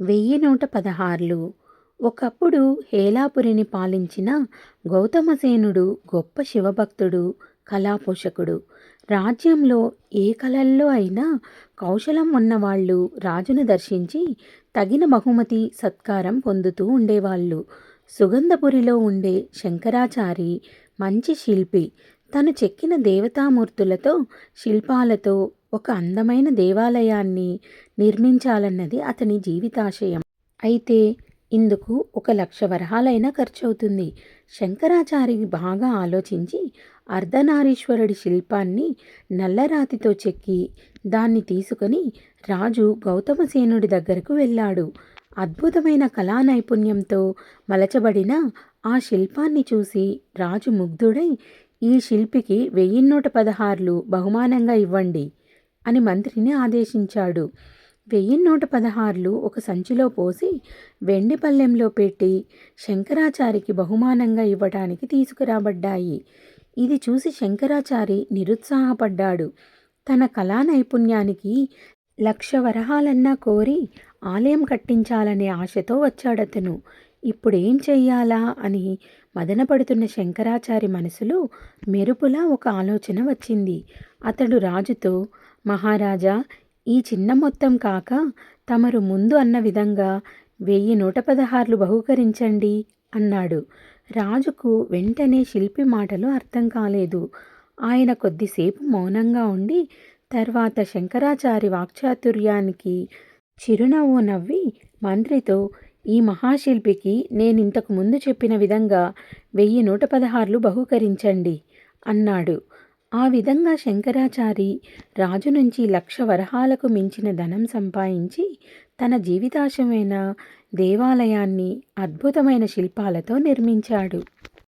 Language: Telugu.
వెయ్యి నూట పదహార్లు ఒకప్పుడు హేలాపురిని పాలించిన గౌతమసేనుడు గొప్ప శివభక్తుడు కళాపోషకుడు. రాజ్యంలో ఏ కళల్లో అయినా కౌశలం ఉన్నవాళ్ళు రాజును దర్శించి తగిన బహుమతి సత్కారం పొందుతూ ఉండేవాళ్ళు. సుగంధపురిలో ఉండే శంకరాచారి మంచి శిల్పి. తను చెక్కిన దేవతామూర్తులతో శిల్పాలతో ఒక అందమైన దేవాలయాన్ని నిర్మించాలన్నది అతని జీవితాశయం. అయితే ఇందుకు ఒక లక్ష వరహాలైనా ఖర్చవుతుంది. శంకరాచారి బాగా ఆలోచించి అర్ధనారీశ్వరుడి శిల్పాన్ని నల్లరాతితో చెక్కి దాన్ని తీసుకొని రాజు గౌతమసేనుడి దగ్గరకు వెళ్ళాడు. అద్భుతమైన కళా నైపుణ్యంతో మలచబడిన ఆ శిల్పాన్ని చూసి రాజు ముగ్ధుడై ఈ శిల్పికి వెయ్యి నూట పదహార్లు బహుమానంగా ఇవ్వండి అని మంత్రిని ఆదేశించాడు. వెయ్యి నూట పదహార్లు ఒక సంచిలో పోసి వెండి పల్లెంలో పెట్టి శంకరాచారికి బహుమానంగా ఇవ్వటానికి తీసుకురాబడ్డాయి. ఇది చూసి శంకరాచారి నిరుత్సాహపడ్డాడు. తన కళా నైపుణ్యానికి లక్ష వరహాలన్నా కోరి ఆలయం కట్టించాలనే ఆశతో వచ్చాడతను. ఇప్పుడేం చెయ్యాలా అని మదనపడుతున్న శంకరాచారి మనసులో మెరుపులా ఒక ఆలోచన వచ్చింది. అతడు రాజుతో మహారాజా ఈ చిన్న మొత్తం కాక తమరు ముందు అన్న విధంగా వెయ్యి నూట పదహార్లు బహుకరించండి అన్నాడు. రాజుకు వెంటనే శిల్పి మాటలు అర్థం కాలేదు. ఆయన కొద్దిసేపు మౌనంగా ఉండి తర్వాత శంకరాచారి వాక్చాతుర్యానికి చిరునవ్వు నవ్వి మంత్రితో ఈ మహాశిల్పికి నేను ఇంతకు ముందు చెప్పిన విధంగా వెయ్యి నూట పదహార్లు బహూకరించండి అన్నాడు. ఆ విధంగా శంకరాచారి రాజు నుంచి లక్ష వరహాలకు మించిన ధనం సంపాదించి తన జీవితాశమైన దేవాలయాన్ని అద్భుతమైన శిల్పాలతో నిర్మించాడు.